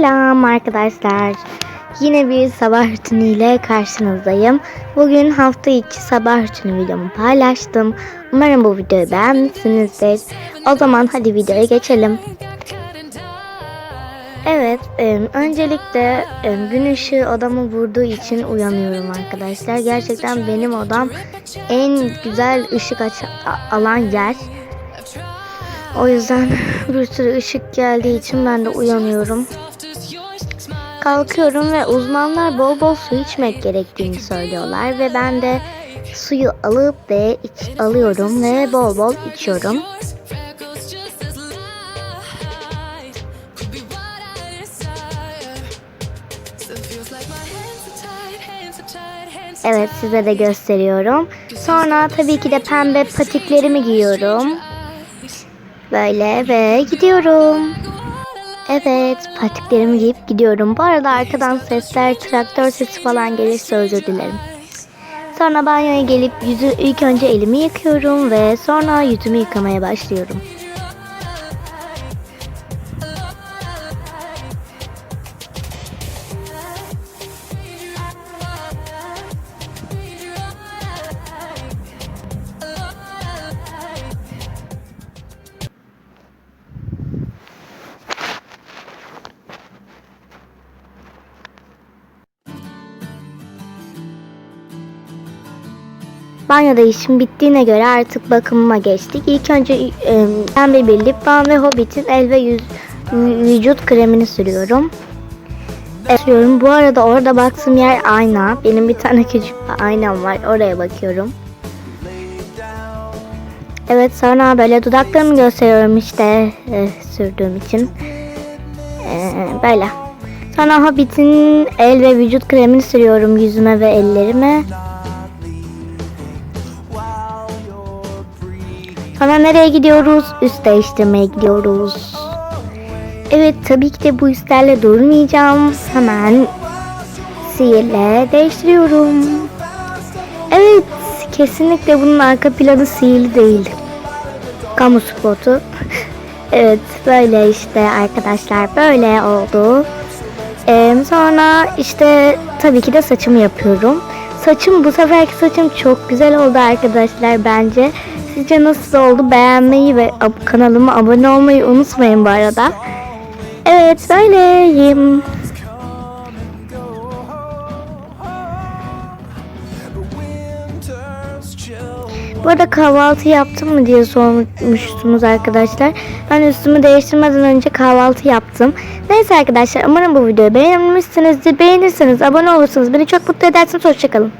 Selam arkadaşlar. Yine bir sabah rutiniyle karşınızdayım. Bugün hafta içi sabah rutini videomu paylaştım. Umarım bu videoyu beğenmişsinizdir. O zaman hadi videoya geçelim. Evet, e, öncelikle e, gün ışığı odamı vurduğu için uyanıyorum arkadaşlar. Gerçekten benim odam en güzel ışık alan yer. O yüzden bir sürü ışık geldiği için ben de uyanıyorum. Kalkıyorum ve uzmanlar bol bol su içmek gerektiğini söylüyorlar ve ben de suyu alıp ve iç, alıyorum ve bol bol içiyorum. Evet size de gösteriyorum. Sonra tabii ki de pembe patiklerimi giyiyorum. Böyle ve gidiyorum. Evet patiklerimi giyip gidiyorum. Bu arada arkadan sesler, traktör sesi falan gelirse özür dilerim. Sonra banyoya gelip yüzü ilk önce elimi yıkıyorum ve sonra yüzümü yıkamaya başlıyorum. Banyoda işim bittiğine göre artık bakımıma geçtik. İlk önce e, pembe bir lip balm ve Hobbit'in el ve yüz vücut kremini sürüyorum. E, sürüyorum. Bu arada orada baktığım yer ayna. Benim bir tane küçük bir aynam var. Oraya bakıyorum. Evet sonra böyle dudaklarımı gösteriyorum işte e, sürdüğüm için. E, böyle. Sonra Hobbit'in el ve vücut kremini sürüyorum yüzüme ve ellerime. Sonra nereye gidiyoruz? Üst değiştirmeye gidiyoruz. Evet tabii ki de bu üstlerle durmayacağım. Hemen sihirle değiştiriyorum. Evet kesinlikle bunun arka planı sihirli değil. Kamu spotu. evet böyle işte arkadaşlar böyle oldu. Ee, sonra işte tabii ki de saçımı yapıyorum. Saçım bu seferki saçım çok güzel oldu arkadaşlar bence. Sizce nasıl oldu? Beğenmeyi ve kanalıma abone olmayı unutmayın bu arada. Evet böyleyim. Bu arada kahvaltı yaptım mı diye sormuştunuz arkadaşlar. Ben üstümü değiştirmeden önce kahvaltı yaptım. Neyse arkadaşlar umarım bu videoyu beğenmişsinizdir. Beğenirseniz abone olursanız beni çok mutlu edersiniz. Hoşçakalın.